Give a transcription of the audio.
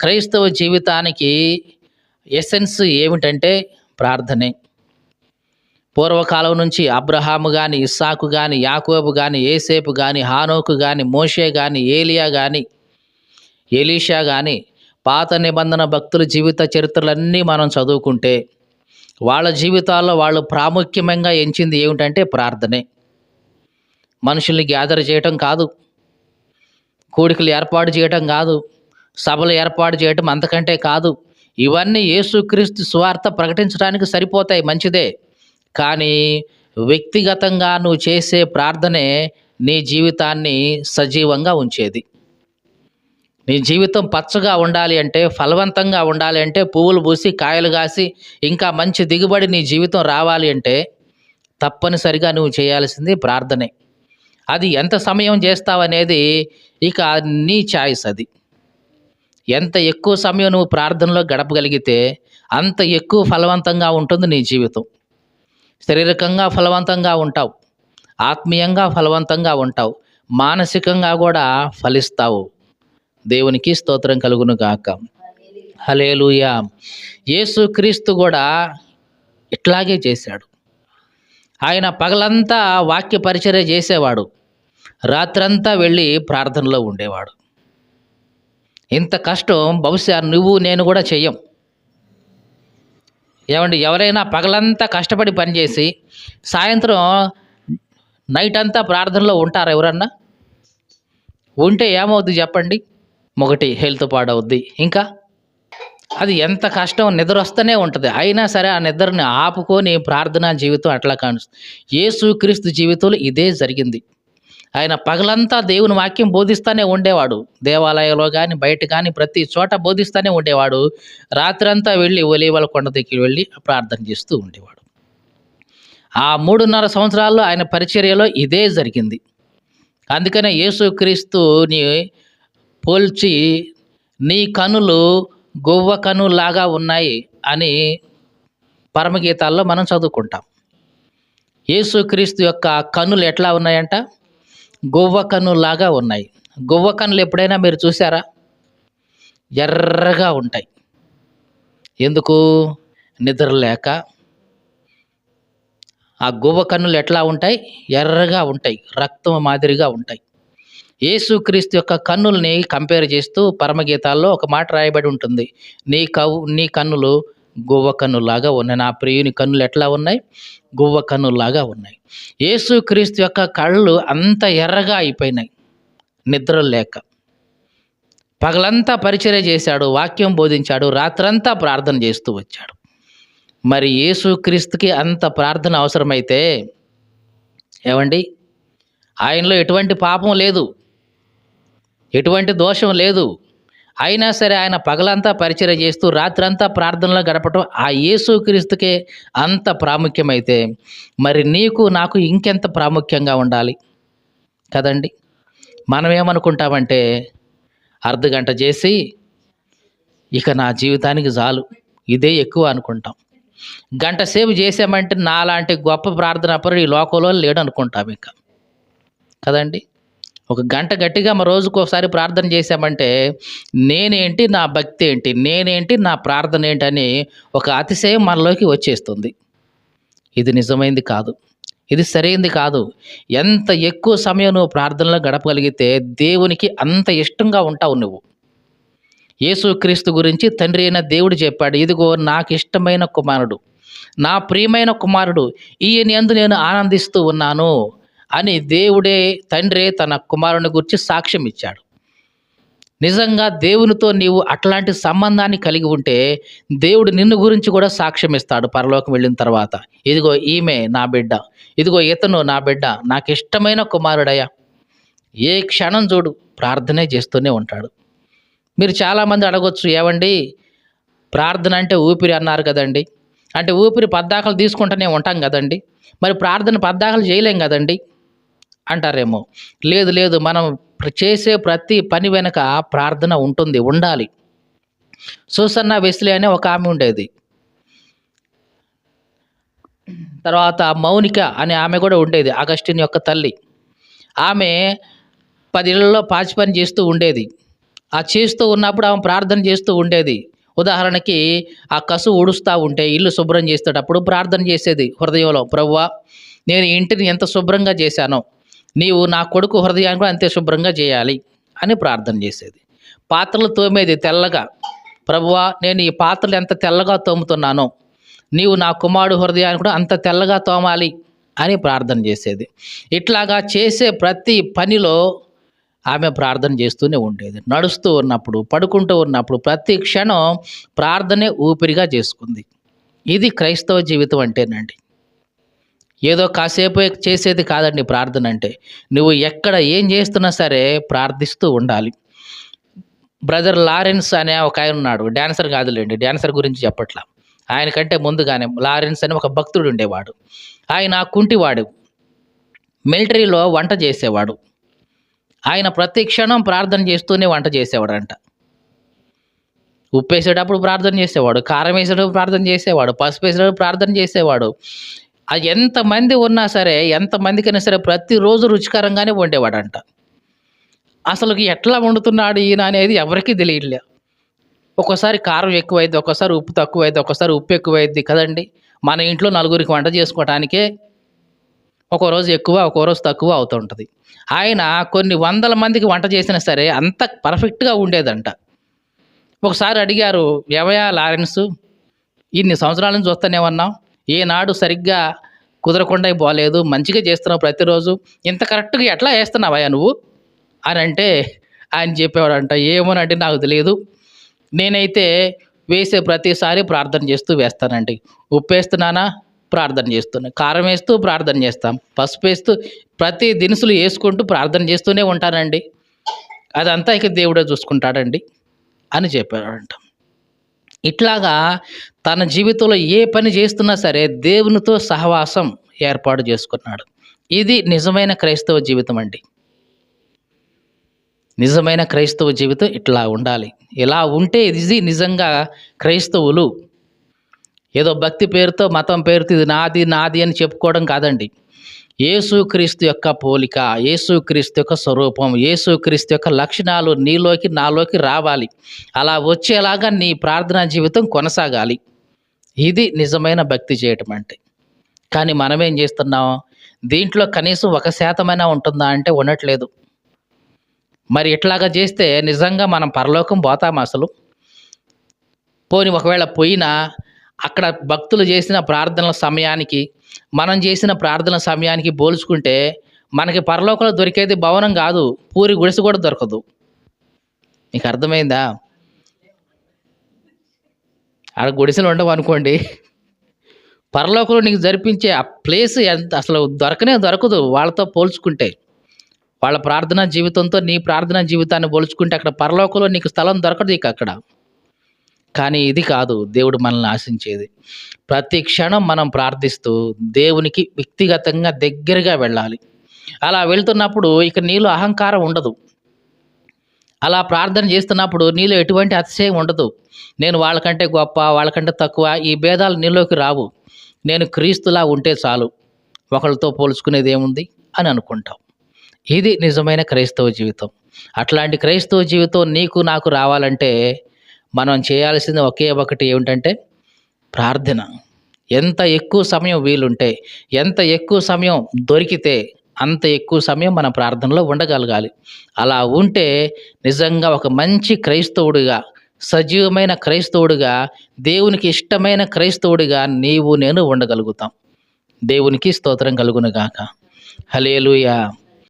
క్రైస్తవ జీవితానికి ఎసెన్స్ ఏమిటంటే ప్రార్థనే. పూర్వకాలం నుంచి అబ్రహాము కానీ ఇస్సాకు కానీ యాకోబు కానీ ఏసేపు కానీ హానోకు కానీ మోషే కానీ ఏలియా కానీ ఎలీషా కానీ పాత నిబంధన భక్తుల జీవిత చరిత్రలన్నీ మనం చదువుకుంటే వాళ్ళ జీవితాల్లో వాళ్ళు ప్రాముఖ్యంగా ఎంచింది ఏమిటంటే ప్రార్థనే. మనుషుల్ని గ్యాదర్ చేయటం కాదు. కూడికలు ఏర్పాటు చేయటం కాదు. సభలు ఏర్పాటు చేయటం అంతకంటే కాదు ఇవన్నీ యేసుక్రీస్తు స్వార్థ ప్రకటించడానికి సరిపోతాయి మంచిదే. కానీ వ్యక్తిగతంగా నువ్వు చేసే ప్రార్థనే నీ జీవితాన్ని సజీవంగా ఉంచేది. నీ జీవితం పచ్చగా ఉండాలి అంటే ఫలవంతంగా ఉండాలి అంటే పువ్వులు పూసి కాయలు కాసి ఇంకా మంచి దిగుబడి నీ జీవితం రావాలి అంటే తప్పనిసరిగా నువ్వు చేయాల్సింది ప్రార్థనే. అది ఎంత సమయం చేస్తావనేది ఇక నీ ఛాయిస్ అది. ఎంత ఎక్కువ సమయం నువ్వు ప్రార్థనలో గడపగలిగితే అంత ఎక్కువ ఫలవంతంగా ఉంటుంది నీ జీవితం. శారీరకంగా ఫలవంతంగా ఉంటావు. ఆత్మీయంగా ఫలవంతంగా ఉంటావు. మానసికంగా కూడా ఫలిస్తావు. దేవునికి స్తోత్రం కలుగును గాక. హలేలుయా యేసుక్రీస్తు కూడా ఇట్లాగే చేశాడు. ఆయన పగలంతా వాక్య పరిచర్య చేసేవాడు. రాత్రంతా వెళ్ళి ప్రార్థనలో ఉండేవాడు. ఇంత కష్టం బహుశా నువ్వు నేను కూడా చెయ్యం. ఏమండి ఎవరైనా పగలంతా కష్టపడి పనిచేసి సాయంత్రం నైట్ అంతా ప్రార్థనలో ఉంటారా ఎవరన్నా? ఉంటే ఏమవుద్ది చెప్పండి? ఒకటి హెల్త్ పాడవుద్ది. ఇంకా? అది ఎంత కష్టం నిద్ర వస్తూనే ఉంటుంది. అయినా సరే ఆ నిద్రని ఆపుకొని ప్రార్థనా జీవితం అట్లా కాను. యేసుక్రీస్తు జీవితంలో ఇదే జరిగింది. ఆయన పగలంతా దేవుని వాక్యం బోధిస్తూనే ఉండేవాడు. దేవాలయంలో కానీ బయట కానీ ప్రతి చోట బోధిస్తూనే ఉండేవాడు. రాత్రంతా వెళ్ళి ఒలీవల కొండ దగ్గరికి వెళ్ళి ప్రార్థన చేస్తూ ఉండేవాడు. ఆ మూడున్నర సంవత్సరాల్లో ఆయన పరిచర్యలో ఇదే జరిగింది. అందుకనే యేసుక్రీస్తుని పోల్చి నీ కనులు గొవ్వ కనులాగా ఉన్నాయి అని పరమగీతాల్లో మనం చదువుకుంటాం. యేసుక్రీస్తు యొక్క కనులు ఎట్లా ఉన్నాయంట? గొవ్వ కన్నులాగా ఉన్నాయి. గొవ్వ కన్నులు ఎప్పుడైనా మీరు చూసారా ఎర్రగా ఉంటాయి. ఎందుకు? నిద్ర లేక. ఆ గువ్వ కన్నులు ఎట్లా ఉంటాయి? ఎర్రగా ఉంటాయి. రక్తం మాదిరిగా ఉంటాయి. యేసుక్రీస్తు యొక్క కన్నుల్ని కంపేర్ చేస్తూ పరమగీతాల్లో ఒక మాట రాయబడి ఉంటుంది. నీ కవు నీ కన్నులు గువ్వ కన్నులాగా ఉన్నాయి. నా ప్రియుని కన్నులు ఎట్లా ఉన్నాయి? గువ్వ కన్నులాగా ఉన్నాయి యేసుక్రీస్తు యొక్క కళ్ళు అంత ఎర్రగా అయిపోయినాయి. నిద్ర లేక. పగలంతా పరిచర్య చేశాడు వాక్యం బోధించాడు రాత్రంతా ప్రార్థన చేస్తూ వచ్చాడు. మరి యేసుక్రీస్తుకి అంత ప్రార్థన అవసరమైతే ఏమండి? ఆయనలో ఎటువంటి పాపం లేదు. ఎటువంటి దోషం లేదు. అయినా సరే ఆయన పగలంతా పరిచయం చేస్తూ రాత్రంతా ప్రార్థనలో గడపటం ఆ యేసుక్రీస్తుకే అంత ప్రాముఖ్యమైతే మరి నీకు నాకు ఇంకెంత ప్రాముఖ్యంగా ఉండాలి? కదండి. మనం ఏమనుకుంటామంటే అర్ధ గంట చేసి ఇక నా జీవితానికి చాలు. ఇదే ఎక్కువ అనుకుంటాం. గంట సేపు చేసామంటే నాలాంటి గొప్ప ప్రార్థన పరుడు ఈ లోకంలో లేడు అనుకుంటాం ఇంకా. కదండి. ఒక గంట గట్టిగా మా రోజుకు ఒకసారి ప్రార్థన చేశామంటే నేనేంటి నా భక్తి ఏంటి? నేనేంటి నా ప్రార్థన ఏంటి అని ఒక అతిశయం మనలోకి వచ్చేస్తుంది. ఇది నిజమైంది కాదు. ఇది సరైంది కాదు. ఎంత ఎక్కువ సమయం నువ్వు ప్రార్థనలో గడపగలిగితే దేవునికి అంత ఇష్టంగా ఉంటావు నువ్వు. యేసుక్రీస్తు గురించి తండ్రి అయిన దేవుడు చెప్పాడు ఇదిగో నాకు ఇష్టమైన కుమారుడు నా ప్రియమైన కుమారుడు ఈయన ఎందు నేను ఆనందిస్తూ ఉన్నాను. అని దేవుడే తండ్రే తన కుమారుని గురించి సాక్ష్యం ఇచ్చాడు. నిజంగా దేవునితో నీవు అట్లాంటి సంబంధాన్ని కలిగి ఉంటే దేవుడు నిన్ను గురించి కూడా సాక్ష్యం ఇస్తాడు పరలోకం వెళ్ళిన తర్వాత. ఇదిగో ఈమె నా బిడ్డ. ఇదిగో ఇతను నా బిడ్డ. నాకు ఇష్టమైన కుమారుడయ్యా. ఏ క్షణం చూడు ప్రార్థనే చేస్తూనే ఉంటాడు. మీరు చాలామంది అడగొచ్చు ఏవండి? ప్రార్థన అంటే ఊపిరి అన్నారు కదండి. అంటే ఊపిరి పద్దాకలు తీసుకుంటూనే ఉంటాం కదండి. మరి ప్రార్థన పద్దాకలు చేయలేం కదండి. అంటారేమో. లేదు లేదు మనం చేసే ప్రతి పని వెనుక ప్రార్థన ఉంటుంది ఉండాలి. సూసన్న వెస్లే అనే ఒక ఆమె ఉండేది. తర్వాత మౌనిక అనే ఆమె కూడా ఉండేది అగస్టిన్ యొక్క తల్లి. ఆమె పది పాచి పని చేస్తూ ఉండేది. ఆ చేస్తూ ఉన్నప్పుడు ఆమె ప్రార్థన చేస్తూ ఉండేది. ఉదాహరణకి ఆ కసు ఊడుస్తూ ఉంటే ఇల్లు శుభ్రం చేసేటప్పుడు ప్రార్థన చేసేది హృదయంలో ప్రవ్వా నేను ఇంటిని ఎంత శుభ్రంగా చేశానో నీవు నా కొడుకు హృదయాన్ని కూడా అంతే శుభ్రంగా చేయాలి అని ప్రార్థన చేసేది. పాత్రలు తోమేది తెల్లగా. ప్రభువా నేను ఈ పాత్రలు ఎంత తెల్లగా తోముతున్నానో నీవు నా కుమారుడు హృదయాన్ని కూడా అంత తెల్లగా తోమాలి అని ప్రార్థన చేసేది. ఇట్లాగా చేసే ప్రతి పనిలో ఆమె ప్రార్థన చేస్తూనే ఉండేది. నడుస్తూ ఉన్నప్పుడు పడుకుంటూ ఉన్నప్పుడు ప్రతి క్షణం ప్రార్థనే ఊపిరిగా చేసుకుంది. ఇది క్రైస్తవ జీవితం అంటేనండి. ఏదో కాసేపు చేసేది కాదండి ప్రార్థన అంటే. నువ్వు ఎక్కడ ఏం చేస్తున్నా సరే ప్రార్థిస్తూ ఉండాలి. బ్రదర్ లారెన్స్ అనే ఒక ఆయన ఉన్నాడు. డాన్సర్ కాదులేండి డాన్సర్ గురించి చెప్పట్లా. ఆయనకంటే ముందుగానే లారెన్స్ అని ఒక భక్తుడు ఉండేవాడు. ఆయన కుంటివాడు మిలిటరీలో వంట చేసేవాడు. ఆయన ప్రతి క్షణం ప్రార్థన చేస్తూనే వంట చేసేవాడంట. ఉప్పు వేసేటప్పుడు ప్రార్థన చేసేవాడు కారం వేసేటప్పుడు ప్రార్థన చేసేవాడు పసుపు వేసేటప్పుడు ప్రార్థన చేసేవాడు. అది ఎంతమంది ఉన్నా సరే ఎంతమందికైనా సరే ప్రతిరోజు రుచికరంగానే వండేవాడంట. అసలు ఎట్లా వండుతున్నాడు ఈయన అనేది ఎవరికీ తెలియట్లే. ఒక్కోసారి కారం ఎక్కువైద్ది ఒక్కోసారి ఉప్పు తక్కువైద్ది ఒక్కోసారి ఉప్పు ఎక్కువైద్ది కదండి. మన ఇంట్లో నలుగురికి వంట చేసుకోవటానికే ఒక రోజు ఎక్కువ ఒక్కో రోజు తక్కువ అవుతుంటుంది ఆయన కొన్ని వందల మందికి వంట చేసినా సరే అంత పర్ఫెక్ట్గా ఉండేదంట. ఒకసారి అడిగారు ఎవయా లారెన్స్ ఇన్ని సంవత్సరాల నుంచి చూస్తూనే ఉన్నాం ఏనాడు సరిగ్గా కుదరకుండా పోలేదు మంచిగా చేస్తున్నావు ప్రతిరోజు. ఇంత కరెక్ట్గా ఎట్లా వేస్తున్నావయ్యా నువ్వు? అని అంటే ఆయన చెప్పేవాడంట ఏమోనంటే నాకు తెలియదు నేనైతే వేసే ప్రతిసారి ప్రార్థన చేస్తూ వేస్తానండి. ఉప్పు వేస్తున్నానా ప్రార్థన చేస్తున్నా. కారం వేస్తూ ప్రార్థన చేస్తాం. పసుపు వేస్తూ ప్రతి దినుసులు వేసుకుంటూ ప్రార్థన చేస్తూనే ఉంటానండి. అదంతా ఇక దేవుడే చూసుకుంటాడండి అని చెప్పాడంట ఇట్లాగా తన జీవితంలో ఏ పని చేస్తున్నా సరే దేవునితో సహవాసం ఏర్పాటు చేసుకున్నాడు. ఇది నిజమైన క్రైస్తవ జీవితం అండి. నిజమైన క్రైస్తవ జీవితం ఇట్లా ఉండాలి. ఇలా ఉంటే ఇది నిజంగా క్రైస్తవులు. ఏదో భక్తి పేరుతో మతం పేరుతో ఇది నాది నాది అని చెప్పుకోవడం కాదండి. యేసుక్రీస్తు యొక్క పోలిక యేసుక్రీస్తు యొక్క స్వరూపం యేసుక్రీస్తు యొక్క లక్షణాలు నీలోకి నాలోకి రావాలి. అలా వచ్చేలాగా నీ ప్రార్థనా జీవితం కొనసాగాలి. ఇది నిజమైన భక్తి చేయటం అంటే. కానీ మనం ఏం చేస్తున్నాం? దీంట్లో కనీసం ఒక శాతమైనా ఉంటుందా అంటే ఉండట్లేదు. మరి ఇట్లాగా చేస్తే నిజంగా మనం పరలోకం పోతాం అసలు? పోని ఒకవేళ పోయినా అక్కడ భక్తులు చేసిన ప్రార్థనల సమయానికి మనం చేసిన ప్రార్థన సమయానికి పోల్చుకుంటే మనకి పరలోకంలో దొరికేది భవనం కాదు పూరి గుడిసె కూడా దొరకదు. మీకు అర్థమైందా? ఆడ గుడిసెలు ఉండవు అనుకోండి. పరలోకంలో నీకు జరిపించే ఆ ప్లేస్ ఎంత అసలు దొరకనే దొరకదు వాళ్ళతో పోల్చుకుంటే. వాళ్ళ ప్రార్థనా జీవితంతో నీ ప్రార్థనా జీవితాన్ని పోల్చుకుంటే అక్కడ పరలోకంలో నీకు స్థలం దొరకదు ఇక అక్కడ. కానీ ఇది కాదు దేవుడు మనల్ని ఆశించేది. ప్రతి క్షణం మనం ప్రార్థిస్తూ దేవునికి వ్యక్తిగతంగా దగ్గరగా వెళ్ళాలి. అలా వెళ్తున్నప్పుడు ఇక నీలో అహంకారం ఉండదు. అలా ప్రార్థన చేస్తున్నప్పుడు నీలో ఎటువంటి అతిశయం ఉండదు. నేను వాళ్ళకంటే గొప్ప వాళ్ళకంటే తక్కువ ఈ భేదాలు నీలోకి రావు. నేను క్రీస్తులా ఉంటే చాలు. ఒకళ్ళతో పోల్చుకునేది ఏముంది? అని అనుకుంటాం. ఇది నిజమైన క్రైస్తవ జీవితం. అట్లాంటి క్రైస్తవ జీవితం నీకు నాకు రావాలంటే మనం చేయాల్సింది ఒకే ఒకటి ఏమిటంటే ప్రార్థన. ఎంత ఎక్కువ సమయం వీలుంటే ఎంత ఎక్కువ సమయం దొరికితే అంత ఎక్కువ సమయం మన ప్రార్థనలో ఉండగలగాలి. అలా ఉంటే నిజంగా ఒక మంచి క్రైస్తవుడిగా సజీవమైన క్రైస్తవుడిగా దేవునికి ఇష్టమైన క్రైస్తవుడిగా నీవు నేను ఉండగలుగుతాం. దేవునికి స్తోత్రం కలుగునుగాక హలేలుయా